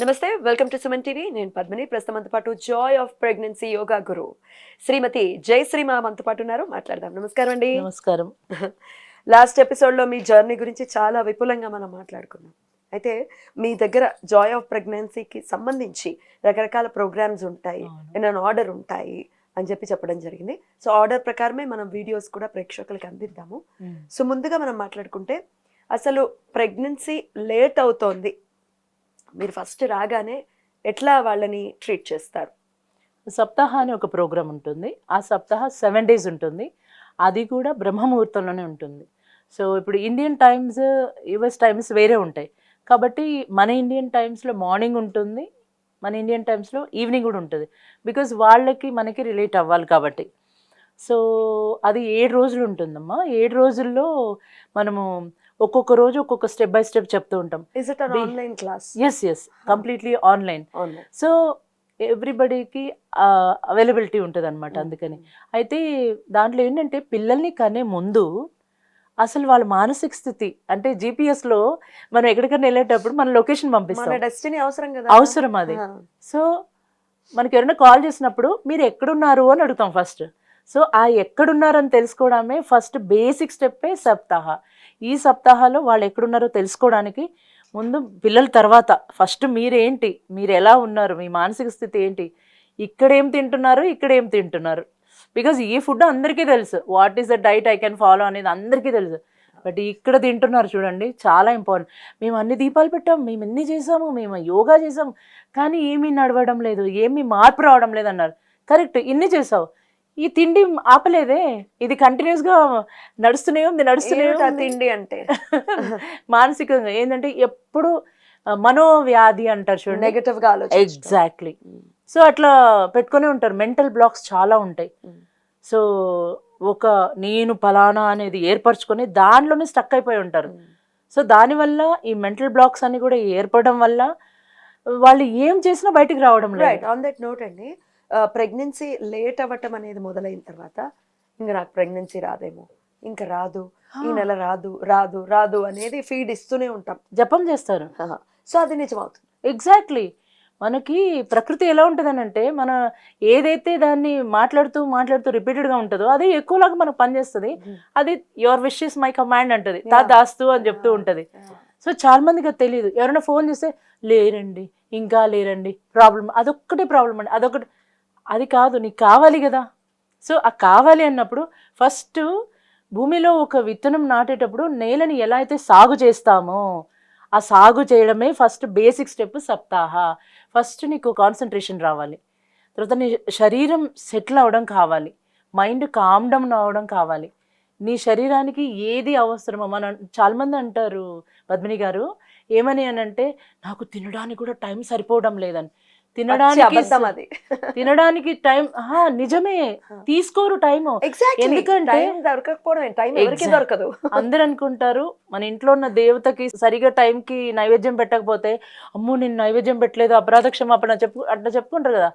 నమస్తే welcome to Suman TV. నేను పద్మిని. ప్రస్తుతం పాటు joy of pregnancy yoga guru Shrimati Jayashree మా మనతో పాటు ఉన్నారు. మాట్లాడదాం. నమస్కారం అండి. నమస్కారం. లాస్ట్ ఎపిసోడ్లో మీ జర్నీ గురించి చాలా విపులంగా మనం మాట్లాడుకున్నాం. అయితే మీ దగ్గర జాయ్ ఆఫ్ ప్రెగ్నెన్సీకి సంబంధించి రకరకాల ప్రోగ్రామ్స్ ఉంటాయి. ఏమైనా ఆర్డర్ ఉంటాయి అని చెప్పి చెప్పడం జరిగింది. సో ఆర్డర్ ప్రకారమే మనం వీడియోస్ కూడా ప్రేక్షకులకు అందిద్దాము. సో ముందుగా మనం మాట్లాడుకుంటే అసలు ప్రెగ్నెన్సీ లేట్ అవుతోంది. మీరు ఫస్ట్ రాగానే ఎట్లా వాళ్ళని ట్రీట్ చేస్తారు? సప్తాహ అని ఒక ప్రోగ్రామ్ ఉంటుంది. ఆ సప్తాహ సెవెన్ డేస్ ఉంటుంది. అది కూడా బ్రహ్మముహూర్తంలోనే ఉంటుంది. సో ఇప్పుడు ఇండియన్ టైమ్స్ యుఎస్ టైమ్స్ వేరే ఉంటాయి. కాబట్టి మన ఇండియన్ టైమ్స్లో మార్నింగ్ ఉంటుంది. మన ఇండియన్ టైమ్స్లో ఈవినింగ్ కూడా ఉంటుంది. బికాజ్ వాళ్ళకి మనకి రిలేట్ అవ్వాలి కాబట్టి. సో అది ఏడు రోజులు ఉంటుందమ్మా. ఏడు రోజుల్లో మనము ఒక్కొక్క రోజు ఒక్కొక్క స్టెప్ బై స్టెప్ చెప్తూ ఉంటాం. Is it online class yes yes completely online so ఎవ్రీబడికి availability ఉంటుంది అనమాట అందుకని. అయితే దాంట్లో ఏంటంటే పిల్లల్ని కనే ముందు అసలు వాళ్ళ మానసిక స్థితి అంటే GPS లో మనం ఎక్కడికైనా వెళ్ళేటప్పుడు మన లొకేషన్ పంపిస్తాం. డెస్టినీ అవసరం కదా? అవసరం అది. ఆ, సో మనకి ఎవరైనా కాల్ చేసినప్పుడు మీరు ఎక్కడున్నారు? అని అడుగుతాం ఫస్ట్ సో ఆ ఎక్కడున్నారని తెలుసుకోవడమే ఫస్ట్ బేసిక్ స్టెప్పే సప్తాహ. ఈ సప్తాహాల్లో వాళ్ళు ఎక్కడున్నారో తెలుసుకోవడానికి ముందు పిల్లల తర్వాత ఫస్ట్ మీరేంటి? మీరు ఎలా ఉన్నారు? మీ మానసిక స్థితి ఏంటి? ఇక్కడ ఏం తింటున్నారు? ఇక్కడ ఏం తింటున్నారు? బికాజ్ ఈ ఫుడ్ అందరికీ తెలుసు. What is the diet I can follow అనేది అందరికీ తెలుసు. బట్ ఇక్కడ తింటున్నారు చూడండి చాలా ఇంపార్టెంట్ మేము అన్ని దీపాలు పెట్టాం మేము ఎన్ని చేసాము మేము యోగా చేసాము. కానీ ఏమీ నడవడం లేదు ఏమీ మార్పు రావడం లేదన్నారు. కరెక్ట్ ఇన్ని చేసావు. ఈ తిండి ఆపలేదే? ఇది కంటిన్యూస్గా నడుస్తూనే ఉంది నడుస్తూనే ఉంది. తిండి అంటే. మానసికంగా ఏంటంటే ఎప్పుడు ఆ, మనోవ్యాధి అంటారు చూడండి. నెగటివ్గా ఎగ్జాక్ట్లీ సో అట్లా పెట్టుకునే ఉంటారు. మెంటల్ బ్లాక్స్ చాలా ఉంటాయి. Mm. సో ఒక నేను ఫలానా అనేది ఏర్పరచుకొని దానిలోనే స్టక్ అయిపోయి ఉంటారు. సో దానివల్ల ఈ మెంటల్ బ్లాక్స్ అన్ని కూడా ఏర్పడడం వల్ల వాళ్ళు ఏం చేసినా బయటికి రావడం లేదు. ఆన్ దట్ నోట్ అండి ప్రెగ్నెన్సీ లేట్ అవ్వటం అనేది మొదలైన తర్వాత ఇంకా నాకు ప్రెగ్నెన్సీ రాదేమో. ఇంకా రాదు. ఈ నెల రాదు రాదు రాదు అనేది ఫీడ్ ఇస్తూనే ఉంటాం. జపం చేస్తారు. సో అది నిజం అవుతుంది ఎగ్జాక్ట్లీ మనకి ప్రకృతి ఎలా ఉంటుందనంటే మన ఏదైతే దాన్ని మాట్లాడుతూ మాట్లాడుతూ రిపీటెడ్గా ఉంటుందో అది ఎక్కువలాగా మనకు పనిచేస్తుంది అది your wish is my command అంటది. తా. దాస్తు అని చెప్తూ ఉంటది. సో చాలా మందికి అది తెలియదు ఎవరైనా ఫోన్ చేస్తే లేరండి ఇంకా లేరండి ప్రాబ్లం అదొక్కటే ప్రాబ్లం అండి. అదొకటి అది కాదు నీకు కావాలి కదా. సో ఆ కావాలి అన్నప్పుడు ఫస్ట్ భూమిలో ఒక విత్తనం నాటేటప్పుడు నేలని ఎలా అయితే సాగు చేస్తామో ఆ సాగు చేయడమే ఫస్ట్ బేసిక్ స్టెప్ సప్తాహ. ఫస్ట్ నీకు కాన్సన్ట్రేషన్ రావాలి. తర్వాత నీ శరీరం సెటిల్ అవ్వడం కావాలి. మైండ్ కామ్ డౌన్ అవ్వడం కావాలి. నీ శరీరానికి ఏది అవసరమో మన చాలామంది అంటారు పద్మిని గారు ఏమని అని అంటే నాకు తినడానికి కూడా టైం సరిపోవడం లేదని. తినడానికి అది. తినడానికి టైం నిజమే. తీసుకోరు టైం ఎందుకంటే- దొరకకపోవడం టైం ఎవరికి Exact. దొరకదు. అందరు అనుకుంటారు మన ఇంట్లో ఉన్న దేవతకి సరిగా టైంకి నైవేద్యం పెట్టకపోతే అమ్మో నేను నైవేద్యం పెట్టలేదు అపరాధ క్షమాపణ చెప్పు అట్లా చెప్పుకుంటారు కదా.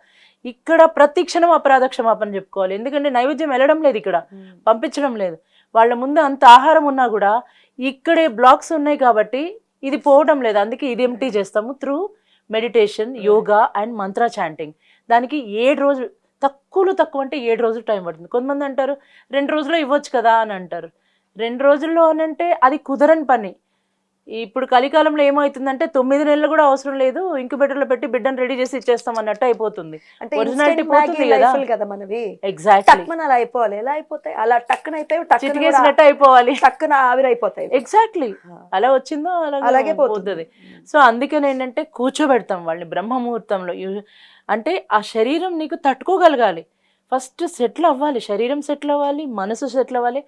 ఇక్కడ ప్రతి క్షణం అపరాధ క్షమాపణ చెప్పుకోవాలి. ఎందుకంటే నైవేద్యం వెళ్ళడం లేదు ఇక్కడ. పంపించడం లేదు. వాళ్ళ ముందు అంత ఆహారం ఉన్నా కూడా ఇక్కడే బ్లాక్స్ ఉన్నాయి కాబట్టి ఇది పోవడం లేదు. అందుకే ఇది ఎంటీ చేస్తాము. Through meditation yoga and mantra chanting. దానికి ఏడు రోజులు తక్కువలో తక్కువ అంటే ఏడు రోజులు టైం పడుతుంది. కొంతమంది అంటారు రెండు రోజుల్లో ఇవ్వచ్చు కదా అని అంటారు. రెండు రోజుల్లో అని అంటే అది కుదరని పని. ఇప్పుడు కలికాలంలో ఏమవుతుందంటే తొమ్మిది నెలలు కూడా అవసరం లేదు ఇంక్యుబేటర్లో పెట్టి బిడ్డను రెడీ చేసి ఇచ్చేస్తాం అన్నట్టు అయిపోతుంది. పోతుంది కదా. కదా మనవి. ఎగ్జాక్ట్లీ అలా అయిపోవాలి. ఎలా అయిపోతాయి? అలా టక్కున అయిపోయి టక్కున కూడా చిటికేసినట్టు అయిపోవాలి. టక్కున ఆవిరైపోతాయి ఎగ్జాక్ట్లీ అలా వచ్చిందో అలాగే పోతుంది. సో అందుకని ఏంటంటే కూర్చోబెడతాం వాళ్ళని బ్రహ్మ ముహూర్తంలో యు- అంటే ఆ శరీరం నీకు తట్టుకోగలగాలి. ఫస్ట్ సెటిల్ అవ్వాలి. శరీరం సెటిల్ అవ్వాలి మనసు సెటిల్ అవ్వాలి.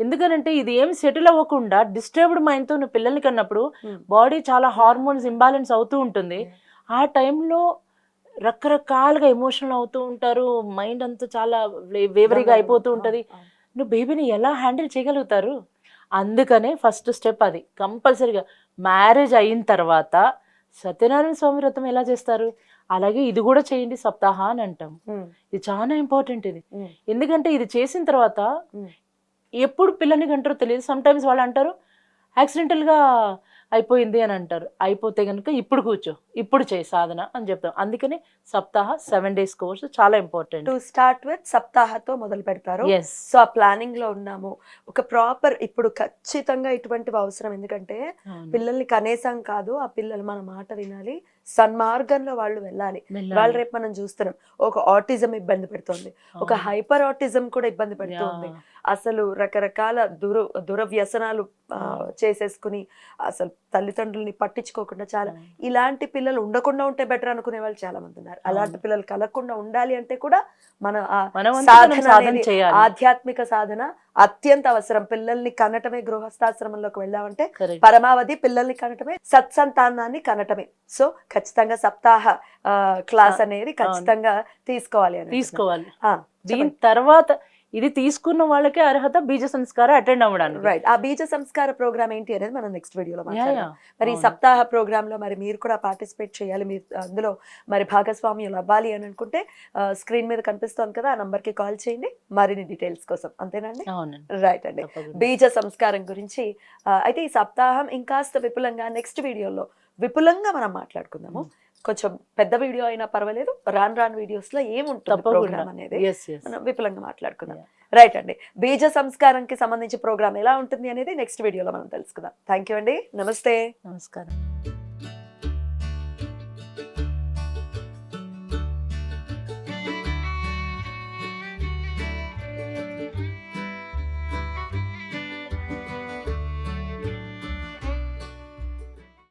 ఎందుకనంటే ఇది ఏం సెటిల్ అవ్వకుండా డిస్టర్బ్డ్ మైండ్తో నువ్వు పిల్లల్ని కన్నప్పుడు Hmm. బాడీ చాలా హార్మోన్స్ ఇంబ్యాలెన్స్ అవుతూ ఉంటుంది. ఆ టైంలో రకరకాలుగా ఎమోషనల్ అవుతూ ఉంటారు. మైండ్ అంతా చాలా వేవరీగా అయిపోతూ ఉంటుంది. నువ్వు బేబీని ఎలా హ్యాండిల్ చేయగలుగుతారు? అందుకనే ఫస్ట్ స్టెప్ అది. కంపల్సరీగా మ్యారేజ్ అయిన తర్వాత సత్యనారాయణ స్వామి వ్రతం ఎలా చేస్తారు? అలాగే ఇది కూడా చేయండి సప్తాహ అని అంటాం. ఇది చాలా ఇంపార్టెంట్ ఇది. ఎందుకంటే ఇది చేసిన తర్వాత. ఎప్పుడు పిల్లని కంటారో తెలియదు. సమ్ టైమ్స్ వాళ్ళు అంటారు యాక్సిడెంటల్గా అయిపోయింది అని అంటారు. అయిపోతే కనుక ఇప్పుడు కూర్చో ఇప్పుడు చేయి సాధన అని చెప్తాం. అందుకని సప్తాహ సెవెన్ డేస్ కోర్స్ చాలా ఇంపార్టెంట్ టు స్టార్ట్ విత్ సప్తాహతో మొదలు పెడతారు. సో ఆ ప్లానింగ్లో ఉన్నాము. ఒక ప్రాపర్ ఇప్పుడు ఖచ్చితంగా ఇటువంటివి అవసరం. ఎందుకంటే పిల్లల్ని కనీసం కాదు ఆ పిల్లలు మన మాట వినాలి సన్మార్గంలో వాళ్ళు వెళ్ళాలి. వాళ్ళు రేపు మనం చూస్తున్నాం. ఒక ఆటిజం ఇబ్బంది పెడుతుంది. ఒక హైపర్ ఆటిజం కూడా ఇబ్బంది పెడుతుంది. అసలు రకరకాల దుర దురవ్యసనాలు చేసేసుకుని అసలు తల్లిదండ్రుల్ని పట్టించుకోకుండా చాలా ఇలాంటి పిల్లలు ఉండకుండా ఉంటే బెటర్ అనుకునే వాళ్ళు చాలా మంది ఉన్నారు. అలాంటి. పిల్లలు కలగకుండా ఉండాలి అంటే కూడా మన ఆధ్యాత్మిక సాధన అత్యంత అవసరం. పిల్లల్ని కనటమే గృహస్థాశ్రమంలోకి వెళ్ళామంటే. పరమావధి పిల్లల్ని కనటమే సత్సంతానాన్ని కనటమే. సో ఖచ్చితంగా సప్తాహ క్లాస్ అనేది ఖచ్చితంగా తీసుకోవాలి తీసుకోవాలి. దీని తర్వాత ఇది తీసుకున్న వాళ్ళకే అర్హత బీజ సంస్కారం అటెండ్ అవ్వడానికి. రైట్ ఆ బీజ సంస్కార ప్రోగ్రామ్ ఏంటి అనేది మనం నెక్స్ట్ వీడియోలో మాట్లాడదాం. మరి. సప్తాహ ప్రోగ్రామ్లో మరి మీరు కూడా పార్టిసిపేట్ చేయాలి మీరు అందులో మరి భాగస్వామ్యులు అవ్వాలి అని అనుకుంటే స్క్రీన్ మీద కనిపిస్తోంది కదా ఆ నంబర్కి కాల్ చేయండి మరిన్ని డీటెయిల్స్ కోసం. అంతేనండి? రైట్ అండి. బీజ సంస్కారం గురించి అయితే ఈ సప్తాహం ఇంకాస్త విపులంగా నెక్స్ట్ వీడియోలో విపులంగా మనం మాట్లాడుకుందాము. కొంచెం పెద్ద వీడియో అయినా పర్వాలేదు రాను రాను వీడియోస్లో ఏముంటుంది ప్రోగ్రామ్ అనేది మనం విపులంగా మాట్లాడుకుందాం. రైట్ అండి. బీజ సంస్కారంకి సంబంధించి ప్రోగ్రామ్ ఎలా ఉంటుంది అనేది నెక్స్ట్ వీడియోలో మనం తెలుసుకుందాం. థ్యాంక్ యూ అండి. నమస్తే. నమస్కారం.